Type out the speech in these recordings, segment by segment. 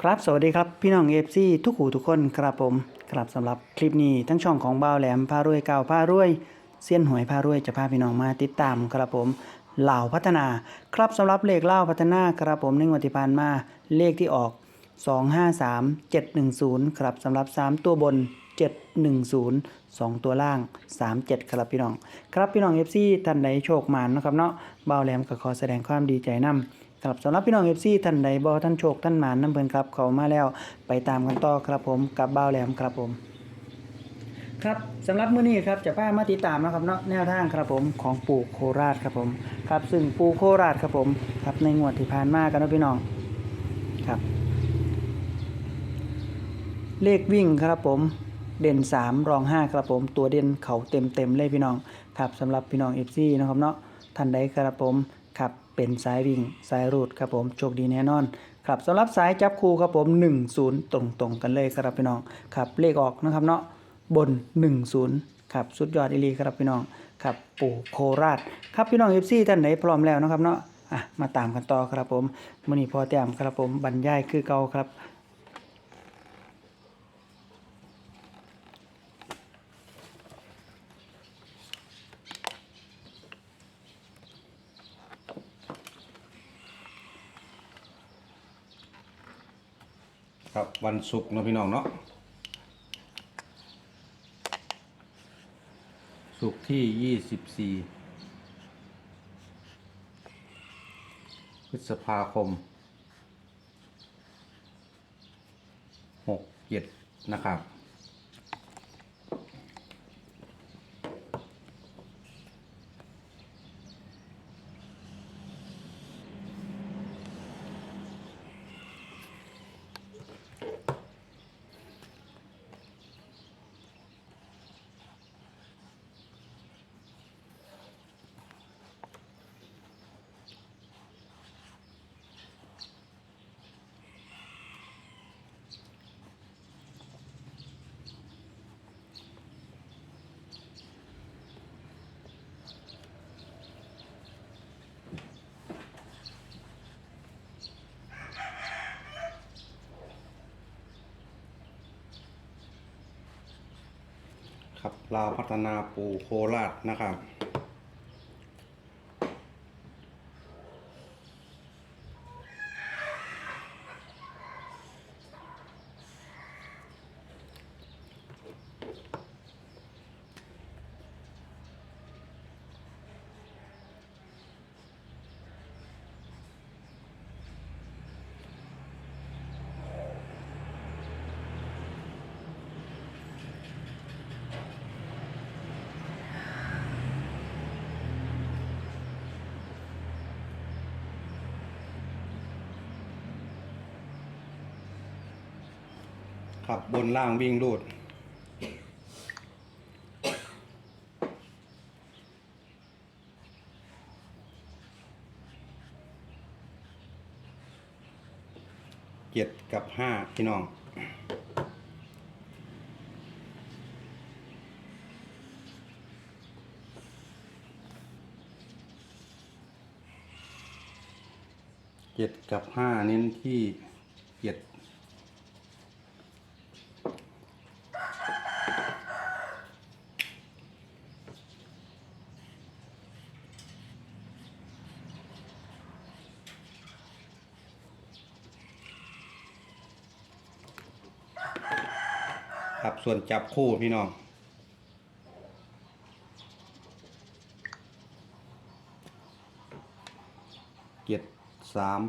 ครับสวัสดีครับ พี่น้องเอฟซีทุกหูทุกคนครับผมครับสำหรับคลิปนี้ทั้งช่องของบ่าวแหลมพารวยเก่าพารวยเซียนหวยพารวยจะพาพี่น้องมาติดตามครับผมเหล่าพัฒนา ครับสำหรับเลขเล่าพัฒนาครับผมในงวดที่ผ่านมาเลขที่ออก 253 710 ครับสำหรับ 3 ตัวบน 710 2 ตัวล่าง 37 ครับพี่น้อง ครับพี่น้อง FC ท่านใดโชคมานเนาะครับเนาะบ่าวแหลมก็ขอแสดงความดีใจนํ ครับสำหรับพี่น้อง FC ท่านใดบ่ท่านโชคท่านหมานนํเพิ่นครับเขามาแล้วไปตามกันต่อครับผมกับบ่าวแหลมครับผม ครับสำหรับมื้อนี้ครับจะพามาติดตามนะครับเนาะแนวทางครับผมของปู่โคราชครับผมครับซึ่งปู่โคราชครับผมครับในงวดที่ผ่านมากันนาะพี่น้องครับ เลขวิ่งครับผมเด่น 3 รอง 5 ครับผมตัวเด่นเขาเต็มเต็มเลยพี่น้องครับสำหรับพี่น้อง FC นะครับเนาะท่านใดครับผม เป็นสายวิ่งสายรูดครับผมโชคดีแน่นอนครับสำหรับสายจับคู่ครับผม10 ตรงๆ กันเลยครับพี่น้องครับเลขออกนะครับเนาะบน 10ครับสุดยอดอีลีครับพี่น้องครับปู่โคราชครับพี่น้อง FC ท่านไหนพร้อมแล้วนะครับเนาะอะมาตามกันต่อครับผมมื้อนี้พอแต้มครับผมบรรยายคือเก่าครับ ครับวันศุกร์เนาะพี่น้องเนาะศุกร์ที่ยี่สิบสี่พฤษภาคมหกเจ็ดนะครับ ลาวพัฒนาปูโคราชนะครับ ครับบนล่างวิ่งรูด เจ็ดกับห้าพี่น้องเจ็ดกับห้าเน้นที่เจ็ด ครับ ส่วนจับคู่พี่น้อง เจ็ดสาม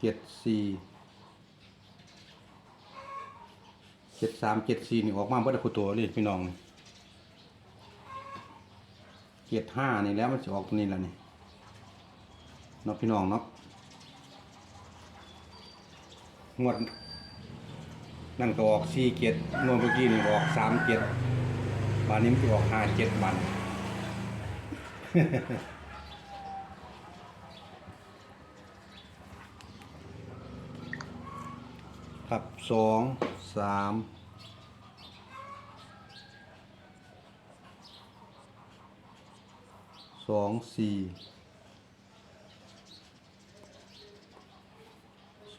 เจ็ดสี่เจ็ดสามเจ็ดสี่นี่ออกมาเพื่อคู่ตัวเลยพี่น้องเจ็ดห้านี่แล้วมันจะออกตัวนี้แล้วนี่ เนาะพี่น้องเนาะงวดนั่นก็ออกสี่เจ็ดงวดเมื่อกี้นี่ออกสามเจ็ดบานนี้มันจะออกห้าเจ็ดบันครับสองสามสองสี่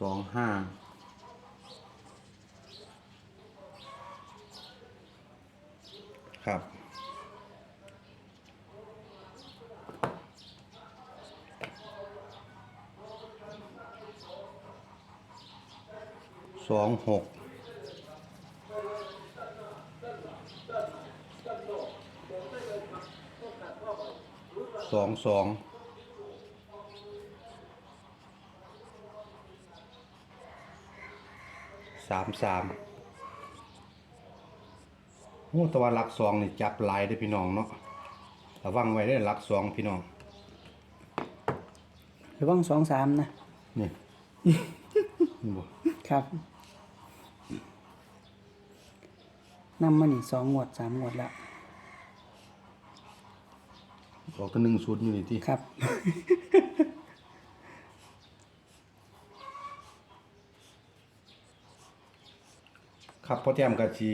สองห้าครับ สองหก สองสอง สามสามโอ้แตะวันหลักสองนี่จับหลายได้อพี่น้องเนาะระวังไว้ได้อหลักสองพี่น้องหรือว่างสองสามนะนี่นี่บ่ครับนำมานี่สองงวดสามงวดแล้วออกตัวหนึ่งชุดอยู่นี่ที่ครับ ครับพ่อแต้มก็สิ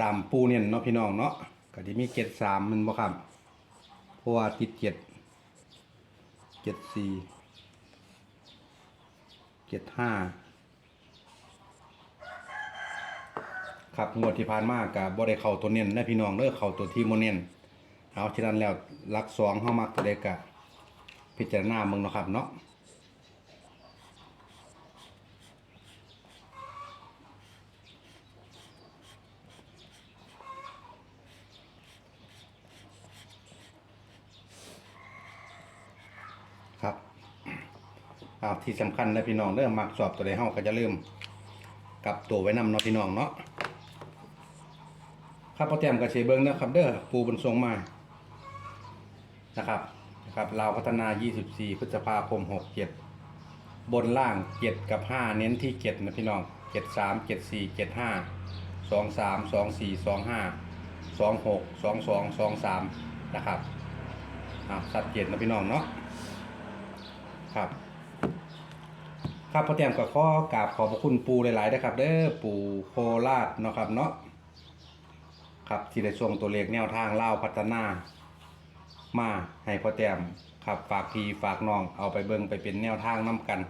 ตามปูเนี่ยเนาะพี่น้องเนาะก็สิมีเจ็ดสามมันบ่ครับเพราะว่าติดเจ็ดเจ็ดสี่เจ็ดห้าครับงวดที่ผ่านมาก็บ่ได้เข้าตัวเน้นนะพี่น้องเด้อเข้าตัวที่บ่เน้นเอาฉะนั้นแล้วลักสองเฮามักตัวใดก็พิจารณาเบิ่งเนาะครับเนาะ อ้าวที่สำคัญนะพี่น้องเริ่มมักสอบตัวใดเฮาก็จะเริ่มกลับตัวไว้นำเนาะพี่น้องเนาะครับพอแต้มกับเชเบิงนะครับเด้อปูบนทรงมานะครับนะครับลาวพัฒนา 24 พฤษภาคม 67 บนล่าง 7 กับ 5 เน้นที่ 7 นะพี่น้อง 73 74 75 23 24 25 26 22 23 นะครับอ่าชัดเจนนะพี่น้องเนาะครับ ครับพ่อแต้มก็ขอกราบขอบพระคุณปูหลายๆนะครับเด้อปูโคราชเนาะครับเนาะครับที่ได้ส่งตัวเลขแนวทางเล่าพัฒนา มาให้พ่อแต้มครับฝากพีฝากน้องเอาไปเบิ่งไปเป็นแนวทางน้กัน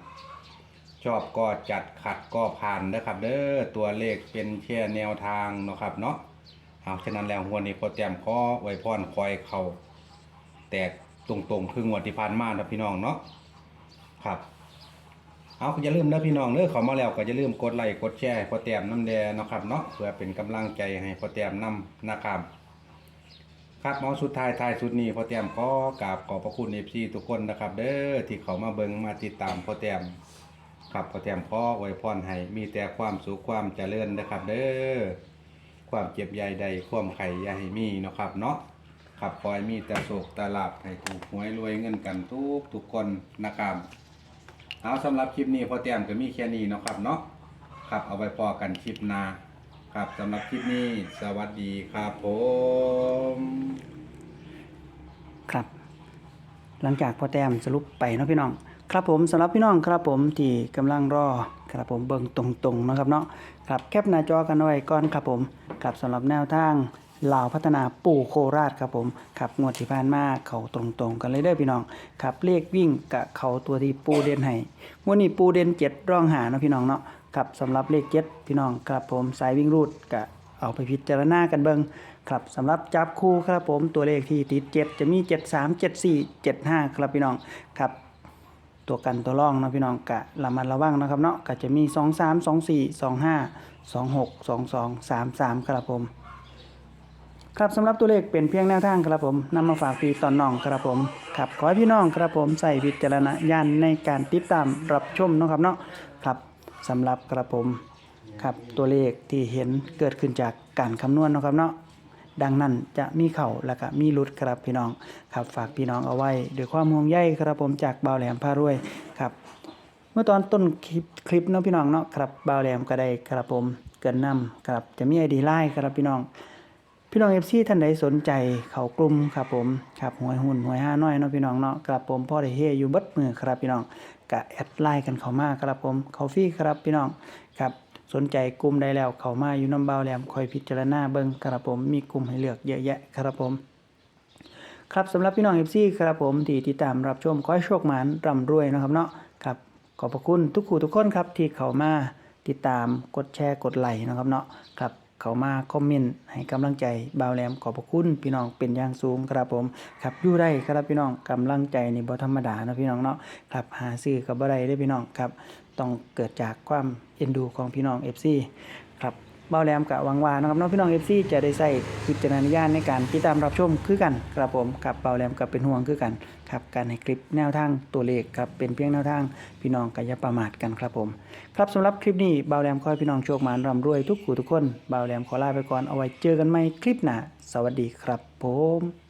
ชอบก็จัดขัดก็ผ่านนะครับเด้อตัวเลขเป็นแค่แนวทางเนาะครับเนาะเอาฉะนั้นแล้วหัวนี้พ่อแต้มขอไว้พรคอยเขาแตกตรงๆคืองวดที่ผ่านมานะพี่น้องเนาะครับ เอาอย่าลืมนะพี่น้องเด้อเขามาแล้วก็อย่าลืมกดไลค์กดแชร์พอแต้มน้ำแดงนะครับเนาะเพื่อเป็นกำลังใจให้พอแต้มนำนะครับครับหมอสุดท้ายท้ายสุดนี้พอแต้มขอกราบขอบพระคุณเอฟซีทุกคนนะครับ เด้อที่เขามาเบิงมาติดตามพอแต้มครับพอแต้มขออวยพรให้มีแต่ความสุขความเจริญนะครับ เด้อความเจ็บใหญ่ใดความไข่ให้มีนะครับเนาะครับคอยมีแต่โศกแต่ลาบให้ถูกหวยรวยเงินกันทุกทุกคนนะครับ เอาสำหรับคลิปนี้พอแต้มก็มีแค่นี้นะครับเนาะครับเอาไว้พอกันคลิปหน้าครับสำหรับคลิปนี้สวัสดีครับผมครับ หลังจากพอแต้มสรุปไปเนาะพี่น้อง ครับผมสำหรับพี่น้องครับผมที่กำลังรอครับผมเบิ่งตรงๆนะครับเนาะครับแคปหน้าจอกันไว้ก่อนครับผมครับสำหรับแนวทาง ลาวพัฒนาปู่โคราชครับผมครับงวดที่ผ่านมาเขาตรงๆ กันเลยเด้อพี่น้องครับเลขวิ่งกับเขาตัวที่ปูเด่นให้วดนี้ปูเด่นเจ็ดร่องหาเนาะพี่น้องเนาะครับสำหรับเลขเจ็ดพี่น้องครับผมสายวิ่งรูดกับเอาไปพิจารณากันเบิงครับสำหรับจับคู่ครับผมตัวเลขที่ติด7จะมี7 3 7 4 7 5ครับพี่น้องครับตัวกันตัวร่องนะพี่น้องกะระมัดระวังนะครับเนาะก็จะมี 2 3 2 4 2 5 2 6 2 2 3 3 ครับผม ครับสำหรับตัวเลขเป็นเพียงแนวทางครับผมนำมาฝากพี่ตอนน้องครับผมครับขอให้พี่น้องครับผมใส่วิจารณญาณในการติดตามรับชมเนาะครับเนาะครับสำหรับครับผมครับตัวเลขที่เห็นเกิดขึ้นจากการคำนวณเนาะครับเนาะดังนั้นจะมีเข่าแล้วก็มีหลุดครับพี่น้องครับฝากพี่น้องเอาไว้ด้วยความห่วงใยครับผมจากบ่าวแหลมพารวยครับเมื่อตอนต้นคลิปคลิปเนาะพี่น้องเนาะครับบ่าวแหลมก็ได้ครับผมเกินนำครับจะมีไอดีไลน์ครับพี่น้อง พี่น้องเอฟซีท่านใดสนใจเขากลุ่มครับผมครับหวยหุ่นหวยห้าน้อยเนาะพี่น้องเนาะครับผมพ่อได้เฮอยู่บัดมือครับพี่น้องกะแอดไลน์กันเข้ามาครับผมเขาฟรีครับพี่น้องครับสนใจกลุ่มใดแล้วเข้ามาอยู่น้ำเบาแหลมคอยพิจารณาเบิ่งครับผมมีกลุ่มให้เลือกเยอะแยะครับผมครับสำหรับพี่น้อง FC ครับผมที่ติดตามรับชมขอให้โชคหมานร่ำรวยนะครับเนาะครับขอบพระคุณทุกคู่ทุกคนครับที่เข้ามาติดตามกดแชร์กดไลค์นะครับเนาะครับ เข้ามาคอมเมนต์ให้กำลังใจบ่าวแหลมขอบพระคุณพี่น้องเป็นอย่างสูงครับผมครับอยู่ได้ครับพี่น้องกำลังใจนี่บ่ธรรมดานะพี่น้องเนาะครับหาซื้อกับบ่ได้เด้พี่น้องครับต้องเกิดจากความเอ็นดูของพี่น้อง FC ครับ เบาแหลมกับวังวานะครับน้องพี่น้องเอฟซีจะได้ใส่วิจารณญาณในการติดตามรับชมคือกันครับผมกับเบาแหลมกับเป็นห่วงคือกันครับการให้คลิปแนวทางตัวเลขครับเป็นเพียงแนวทางพี่น้องกายประมาทกันครับผม ครับสำหรับคลิปนี้เบาแหลมขอพี่น้องโชคมานร่ำรวยทุกขู่ทุกคนเบาแหลมขอลาไปก่อนเอาไว้เจอกันใหม่คลิปหน้าสวัสดีครับผม